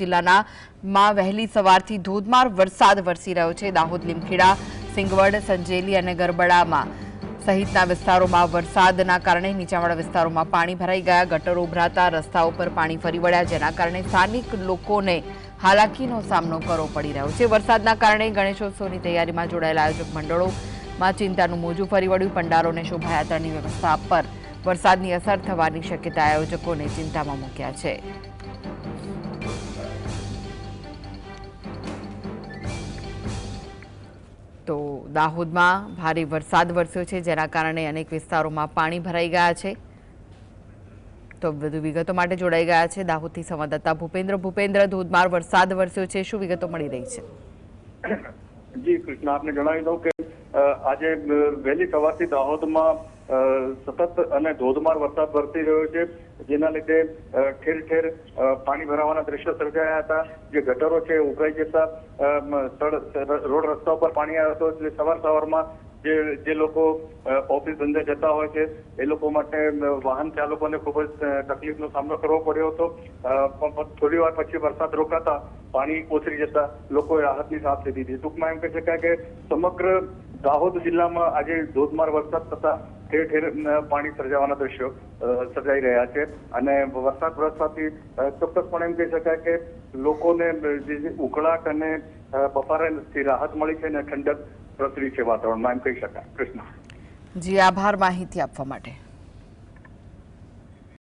જિલ્લાના વહેલી સવારથી ધોધમાર વરસાદ વરસી રહ્યો છે. દાહોદ, લીમખેડા, સિંગવડ, સંજેલી અને ગરબડામાં સહિતના વિસ્તારોમાં વરસાદના કારણે નીચાણવાળા વિસ્તારોમાં પાણી ભરાઈ ગયા. ગટરો ઉભરાતા રસ્તાઓ પર પાણી ફરી વળ્યા, જેના કારણે સ્થાનિક લોકોને હાલાકીનો સામનો કરવો પડી રહ્યો છે. વરસાદના કારણે ગણેશોત્સવની તૈયારીમાં જોડાયેલા આયોજક મંડળોમાં ચિંતાનું મોજું ફરી વળ્યું. પંડારોને શોભાયાત્રાની વ્યવસ્થા પર વરસાદની અસર થવાની શક્યતા આયોજકોને ચિંતામાં મૂક્યા છે. તો દાહોદમાં ભારે વરસાદ વરસ્યો છે, જેના કારણે અનેક વિસ્તારોમાં પાણી ભરાઈ ગયા છે. તો વધુ વિગતો માટે જોડાઈ ગયા છે દાહોદથી સંવાદદાતા ભૂપેન્દ્ર. ભૂપેન્દ્ર, ધોધમાર વરસાદ વરસ્યો છે, શું વિગતો મળી રહી છે? જી, કૃષ્ણ, આપને જણાવી દઉં કે આજે વહેલી સવારથી દાહોદમાં સતત અને ધોધમાર વરસાદ વરસી રહ્યો છે, જેના લીધે ઠેર ઠેર પાણી ભરાવાના દ્રશ્યો સર્જાયા હતા. જે ગટરો છે ઉભરાઈ જતા રોડ રસ્તા ઉપર પાણી આવ્યો હતો. એટલે સવાર સવારમાં જે જે લોકો ઓફિસ ધંધે જતા હોય છે, એ લોકો માટે વાહન ચાલકોને ખૂબ જ તકલીફનો સામનો કરવો પડ્યો હતો. પણ થોડી વાર પછી વરસાદ રોકાતા પાણી ઓસરી જતા લોકોએ રાહતની સાથ લીધી. હતી ટૂંકમાં એમ કહી શકાય કે સમગ્ર દાહોદ જિલ્લામાં આજે ધોધમાર વરસાદ થતા ઠેર ઠેર પાણી સર્જાવાના દ્રશ્યો સર્જાઈ રહ્યા છે. અને વરસાદ વરસવાથી ચોક્કસપણે એમ કહી શકાય કે લોકોને જે ઉકળાટ અને બફારાથી રાહત મળી છે અને ઠંડક પ્રસરી છે વાતાવરણમાં એમ કહી શકાય. કૃષ્ણ. જી, આભાર માહિતી આપવા માટે.